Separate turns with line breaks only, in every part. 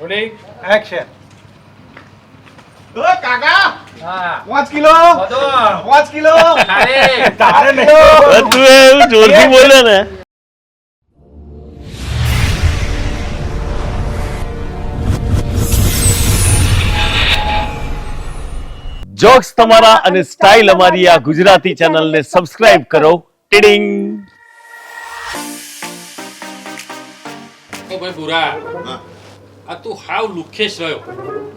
Rolling
action
ઓ કાકા!
હા.
પાંચ કિલો?
બધો.
પાંચ કિલો?
તારે.
તારે નહીં.
તું એવું જોરથી બોલે ને. જોક્સ તમારા અને સ્ટાઇલ અમારી આ ગુજરાતી ચેનલને સબસ્ક્રાઇબ કરો. ટીડિંગ
ઓ ભાઈ બુરા. આ તું હાવ લુખેશ રહ્યો.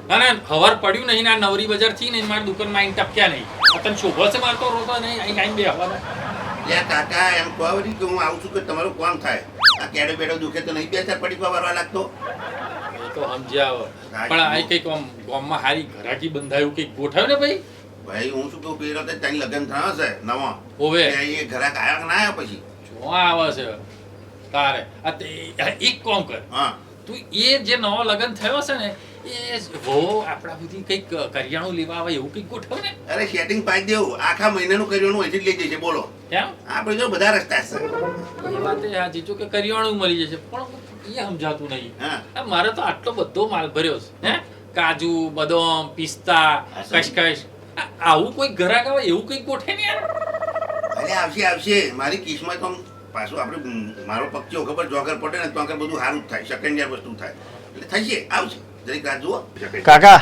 ના ના હવાર પડ્યું નહીં ના નવરી બજારથી નહીં મારી દુકાનમાં ટપક્યા નહીં. આ તને શોભો છે મારતો રોતો નહીં અહીં કાંઈ બે હવાનો?
લે કાકા એમ કહો કે હું આવું છું કે તમારું કોણ થાય? આ કેડો બેડો દુખે તો નહીં બેસે પડી વારવા લાગતો.
તો સમજ્યા પણ આ કંઈક ગામમાં હારી ઘરાકી બંધાયું કંઈક ગોઠવ્યું ને ભાઈ?
ભાઈ હું શું કહું પેલો તો ત્યાં લગ્ન થયા છે નવા.
હોવે
એ ઘરાક આવ્યા કે ના આવ્યા પછી?
જો આવે છે. તારે. આ એક કોમ કર.
હા.
તું એ જે નવો લગ્ન થયો છે ને એ વો આપણા બધી કંઈક કરિયાણું લેવા આવે એવું કંઈક ગોઠવ ને?
અરે સેટિંગ પાઈ દેવું. આખા મહિનાનું કરિયાણું અહીંથી લઈ જશે બોલો.
કેમ?
આપણે જો બધા રસ્તા છે.
એ વાત એ સાચી. જો કે કરિયાણું મળી જશે પણ એ સમજાતું નહીં.
હા.
મારે તો આટલો બધો માલ ભર્યો છે હે? કાજુ બદામ પિસ્તા કશકશ આવું કોઈ ઘરાક આવે એવું કંઈક ગોઠે ને યાર?
અરે આવશે આવશે. મારી કિસ્મત પાછું આપણે મારો પક્ષીઓ ખબર જોગર પડે ને તો આગળ બધું સારું થાય સેકન્ડ યર વસ્તુ થાય. એટલે થશે આવશે. જરીક આ જુઓ.
કાકા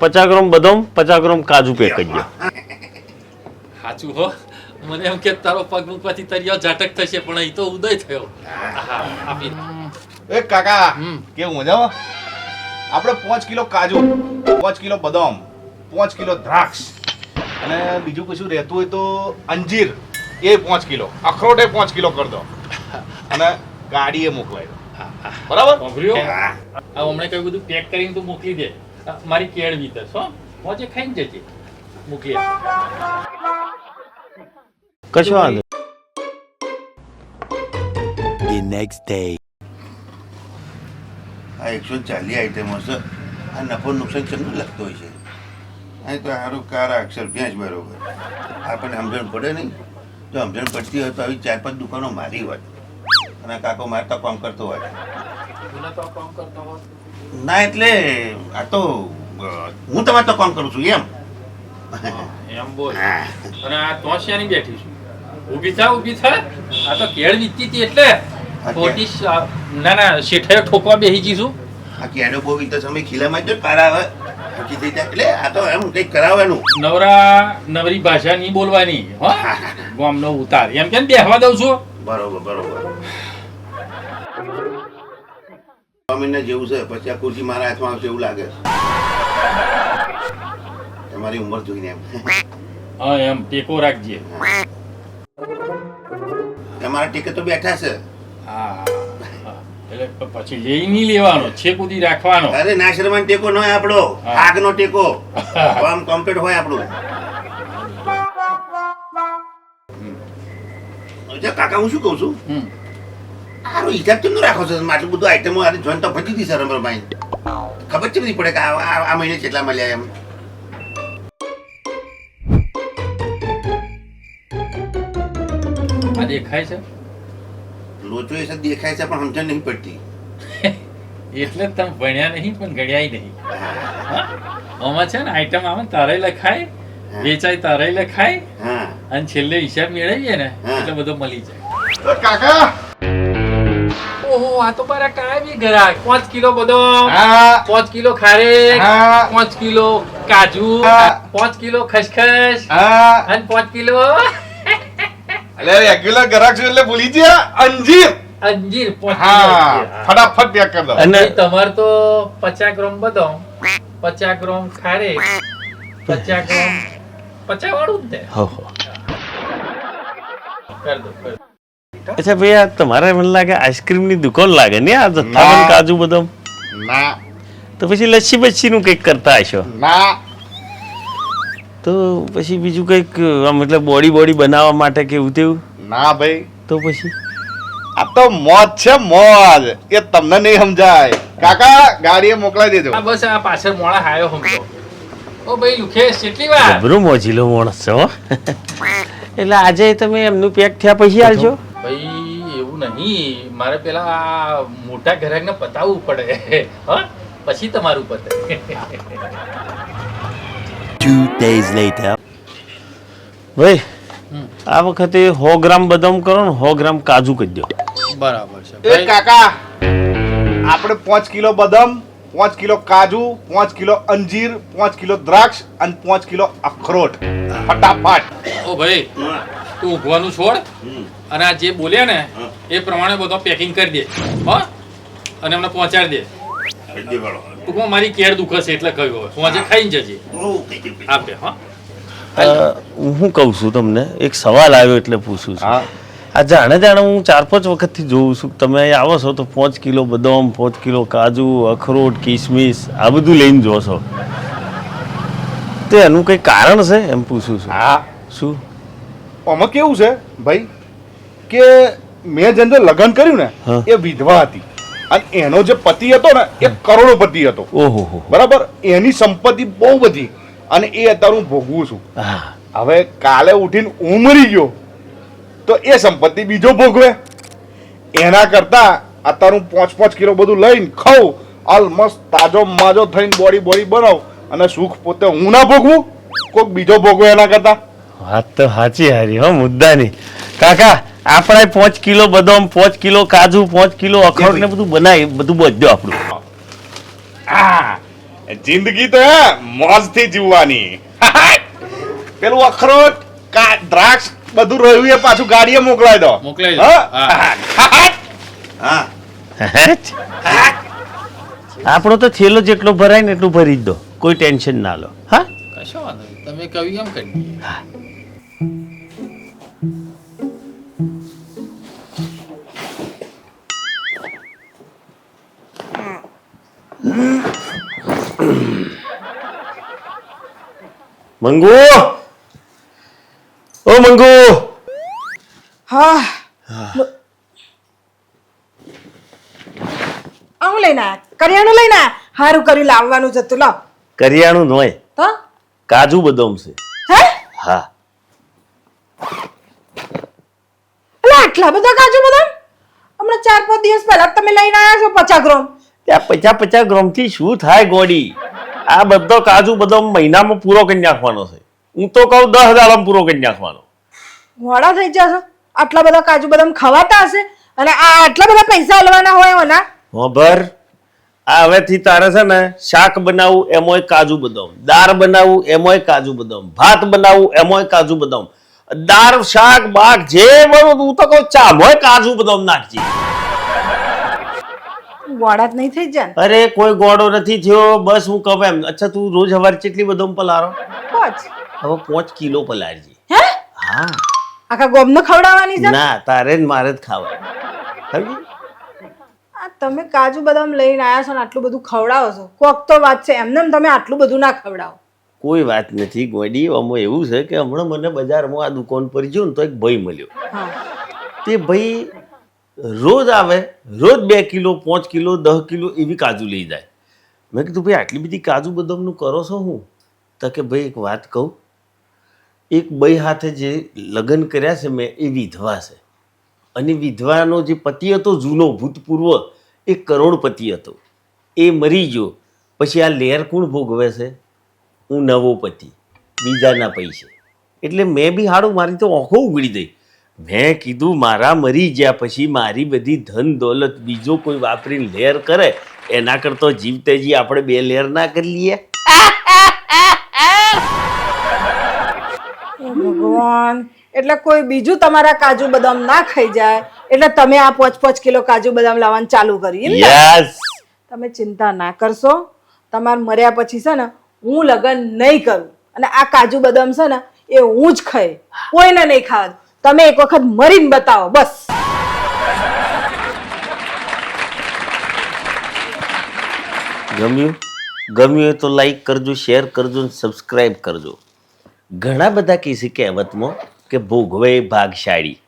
પચાસ ગ્રામ બદામ પચાસ ગ્રામ કાજુ પેક કરજો
સાચું હો. મને એમ કે તારો પગ મૂકવાથી તરિયો ઝાટક થશે પણ અહીં તો ઉદય થયો.
એ કાકા કેવું મજા આપણે પાંચ કિલો કાજુ પાંચ કિલો બદામ પાંચ કિલો દ્રાક્ષ અને બીજું કશું રહેતું હોય તો અંજીર. એ પાંચ કિલો. અખરોટ એ પાંચ કિલો કરી દો. અને ગાડીએ મોકલાવી દો. બરાબર?
આ હમણાં કઈ બધું પેક કરીને તું મોકલી દે. મારી કેળ વીતર હો. મોજે ખાઈને જજે. મોકલી.
કશો વાંધો
આ એકસો ચાલીસ આઈટમો છે આ નફો નુકસાન કેમનું લખતો હોય છે? અહીં તો સારું કારા અક્ષર ભેંસ બરોબર. આપણને સમજણ પડે નહીં. જો સમજણ પડતી હોય તો આવી ચાર પાંચ દુકાનો મારી હોય. અને કાકો મારતા કામ કરતો હોય.
તું.
ના એટલે આ તો હું તમારે તો કામ કરું છું એમ.
એમ બોલ. અને આ તોશિયાની બેઠી છું. ઊભી થા ઊભી થા. આ તો કેળ વીતી હતી એટલે ખોટી ના ના શેઠે ઠોકવા બેસી જઈશું
આ કેડો બહુ વીતો સમય ખીલામાં જ પારા આવે. હકી થઈ જાય. એટલે આ તો એમ કંઈક કરાવવાનું.
નવરા નવરી ભાષા નહીં બોલવાની હો? ગામનો ઉતાર. એમ કેમ બેહવા દઉં છું?
બરોબર બરોબર. સ્વામીને જેવું છે પછી આ ખુરશી મારા હાથમાં આવશે એવું લાગે છે. તમારી ઉંમર જોઈને એમ.
હા એમ. ટેકો રાખજે.
તમારા ટેકે તો બેઠા છે.
હા હા. એટલે પછી લઈ નહીં લેવાનો છે કુદી રાખવાનો.
અરે નાશરમાન ટેકો ન હોય આપણો. આગનો ટેકો. આમ કમ્પ્લીટ હોય આપણું. કાકા હું શું કહું છું? આરો હિસાબ કેમ રાખો છો? આટલું બધું આઈટમો આને જોઈન તો ફજી હતી સર રમરભાઈ ખબર છે બધી પડે કે આ મહિને કેટલા મળ્યા એમ?
આ દેખાય છે?
લોચો એ દેખાય છે પણ સમજણ નહીં પડતી.
એટલે તમે ભણ્યા નહીં પણ ગણ્યાય નહીં. આમાં છે ને આઈટમ આવે તારે લખાય વેચાય તારે લખાય અને છેલ્લે હિસાબ મેળવીએ ને એટલે બધો મળી જાય.
કાકા!
ઓહો આ તો મારા કાયમી ગ્રાહક. પાંચ કિલો બદામ પાંચ કિલો ખારેક પાંચ કિલો કાજુ. પાંચ કિલો ખસખસ
હા.
અને પાંચ કિલો
એટલે રેગ્યુલર ગ્રાહક છું એટલે ભૂલી ગયા? અંજીર.
અંજીર
હા ફટાફટ પેક કરી દો.
અને
ભાઈ, તમારે તો પચાસ ગ્રામ બદામ પચાસ ગ્રામ ખારેક પચાસ ગ્રામ પચાસ વાળું જ
હો હો.
કર દો કર
અચ્છા ભાઈ આ તમારે મને લાગે આઈસ્ક્રીમની દુકાન લાગે ને આ જથ્થાબંધ કાજુ બદામ?
ના.
તો પછી લચ્છી નું કંઈક કરતા હશો?
ના.
તો પછી બીજું કંઈક આમ એટલે બોડી બોડી બનાવવા માટે કેવું તેવું
ના ભાઈ.
તો પછી?
આ તો મોજ છે મોજ. એ તમને નહીં સમજાય. કાકા ગાડીએ મોકલાઈ દેજો.
બસ આ પાછળ મોડા હાયો હમતો. ઓ ભાઈ લુખેશ કેટલી વાર?
જબરો મોજીલો માણસ છે હો. એટલે આજે તમે એમનું પેક થયા પછી આવજો
ભાઈ એવું નહીં. મારે પેલા આ મોટા ઘરેને પતાવવું પડે. હ પછી તમારું પતે.
ભાઈ આ વખતે સો ગ્રામ બદામ કરો ને સો ગ્રામ કાજુ કરી દો.
બરાબર છે.
એ કાકા આપણે પાંચ કિલો બદામ પાંચ કિલો કાજુ પાંચ કિલો અંજીર પાંચ કિલો દ્રાક્ષ અને પાંચ કિલો અખરોટ. ફટાફટ.
ઓ ભાઈ તું ઊંઘવાનું છોડ અને આ જે બોલે ને એ પ્રમાણે બધો પેકિંગ કરી દે. હો? અને અમને પહોંચાડી દે.
વાળો.
ટૂંકમાં મારી કેર દુખે છે એટલે કહ્યું હવે. હું આજે ખાઈને જજે. આપે હા.
હું કહું છું તમને? એક સવાલ આવ્યો એટલે પૂછું છું.
હા.
આ જાણે જાણે હું ચાર પાંચ વખતથી જોઉં છું તમે અહીં આવો છો તો પાંચ કિલો બદામ પાંચ કિલો કાજુ અખરોટ કિસમિસ આ બધું લઈને જો છો. તો એનું કંઈ કારણ છે? એમ પૂછું છું.
હા.
શું?
આમાં કેવું છે ભાઈ કે મેં જેને લગ્ન કર્યું ને. એ વિધવા હતી. અને એનો જે પતિ હતો ને એ કરોડોપતિ હતો.
ઓહો
બરાબર? એની સંપત્તિ બહુ બધી અને એ અત્યારે હું ભોગવું છું. હવે કાલે ઉઠીને ઉમરી ગયો તો એ સંપત્તિ બીજો ભોગવે. એના કરતા અત્યારે હું પાંચ પાંચ કિલો બધું લઈને ખાઉં ઓલમોસ્ટ તાજો માજો થઈને બોડી બોડી બનાવ અને સુખ પોતે હું ના ભોગવું? કોઈક બીજો ભોગવે એના કરતા?
વાત તો સાચી હારી હો મુદ્દાની. કાકા આપણે પાંચ કિલો બદામ પાંચ કિલો કાજુ પાંચ કિલો અખરોટ ને બધું બનાવી બધું બધું આપણું.
જિંદગી તો મોજથી જીવવાની. પેલું અખરોટ દ્રાક્ષ બધું રહ્યું એ પાછું ગાડીએ મોકલાય દો.
આપણો તો થેલો જેટલો ભરાય ને એટલું ભરી જ દો. કોઈ ટેન્શન ના લો. હા?
કશો વાંધો તમે કવિ એમ કરી?
મંગુ ઓ મંગુ
હા આવું લઈને આયા કરિયાણું લઈને આયા હારું કર્યું લાવવાનું જ હતું લો
કરિયાણું નોય
તો
કાજુ બદામ છે
હે
હા
એટલે આટલા બધા કાજુ બદામ હમણાં ચાર પાંચ દિવસ પહેલા તમે લઈને આવ્યા છો પચાસ ગ્રામ
ત્યાં પચાસ પચાસ ગ્રામથી શું થાય ગોડી? આ બધો કાજુ બદામ મહિનામાં પૂરો કરી નાખવાનો છે. હું તો કહું દસ દાડામાં પૂરો કરી નાખવાનો.
મોડા થઈ જશો આટલા બધા કાજુ બદામ ખવાતા હશે? અને આ આટલા બધા પૈસા હલવાના હોય એના
ખબર આ હવેથી તારે છે ને શાક બનાવવું એમાંય કાજુ બદામ. દાળ બનાવવું એમાંય કાજુ બદામ. ભાત બનાવું એમાંય કાજુ બદામ. દાળ શાક બાક જે બનવું હું તો કહું ચામોય કાજુ બદામ નાખજે.
ગોળા જ નહીં થઈ જાય
અરે કોઈ ગોળો નથી થયો. બસ હું કહું એમ અચ્છા તું રોજ સવારે કેટલી બધો પલારો?
પાંચ.
હવે પાંચ કિલો પલારજી
હે?
હા.
આખા ગોમને ખવડાવવાની છે?
ના તારે ને મારે જ સમજી?
તમે કાજુ બદામ લઈને આવ્યા છો ને આટલું બધું ખવડાવો છો. કોક તો વાત છે એમને એમ તમે આટલું બધું ના ખવડાવો.
કોઈ વાત નથી ગોડી. અમો એવું છે કે હમણાં મને બજારમાં આ દુકાન પર ને તો એક ભાઈ મળ્યો.
હા.
તે ભાઈ રોજ આવે, રોજ બે કિલો, પાંચ કિલો દસ કિલો એવી કાજુ લઈ જાય. મેં કીધું, ભાઈ, આટલી બધી કાજુ બદામનું કરો છો હું? તો કે, ભાઈ, એક વાત કહું. એક ભાઈ હાથે જે લગ્ન કર્યા છે મેં, એ વિધવા છે. અને વિધવાનો જે પતિ હતો, જૂનો ભૂતપૂર્વ, એ કરોડપતિ હતો. એ મરી ગયો. પછી આ લેર કોણ ભોગવે છે? હું નવો પતિ. બીજાના પૈસે. એટલે મેં બી હાડું મારી તો આંખો ઉગડી દઈ. મેં કીધું મારા મરી ગયા પછી મારી બધી ધન દોલત બીજો કોઈ વાપરીને લેર કરે એના કરતો જીવતેજી આપણે બે લેર ના કરી લઈએ.
ભગવાન એટલે કોઈ બીજું તમારા કાજુ બદામ ના ખાઈ જાય. એટલે તમે આ પાંચ પાંચ કિલો કાજુ બદામ લાવવાનું ચાલુ કરી
યસ
તમે ચિંતા ના કરશો. તમારે મર્યા પછી છે ને હું લગ્ન નહીં કરું. અને આ કાજુ બદામ છે ને એ હું જ ખાઈ. કોઈને નહીં ખાવા. તમે એક વખત મરીને બતાવો, બસ.
ગમ્યું? ગમ્યું એ તો લાઈક કરજો શેર કરજો અને સબસ્ક્રાઈબ કરજો. ઘણા બધા કહે છે કહેવતમાં કે ભોગવે ભાગશાળી.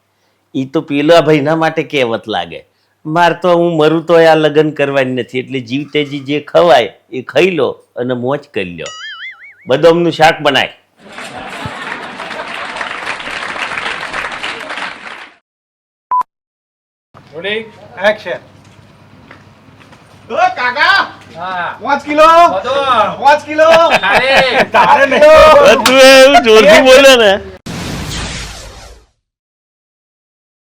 એ તો પેલા ભાઈના માટે કહેવત લાગે. માર તો હું મરું તો આ લગ્ન કરવાની નથી, એટલે જીવતેજી જે ખવાય એ ખાઈ લો અને મોજ કરી લો બદામનું શાક બનાય.
રોલિંગ
એક્શન
ઓ કાકા!
હા.
પાંચ કિલો? પાંચ કિલો?
તારે.
તારે
જોરથી બોલે ને.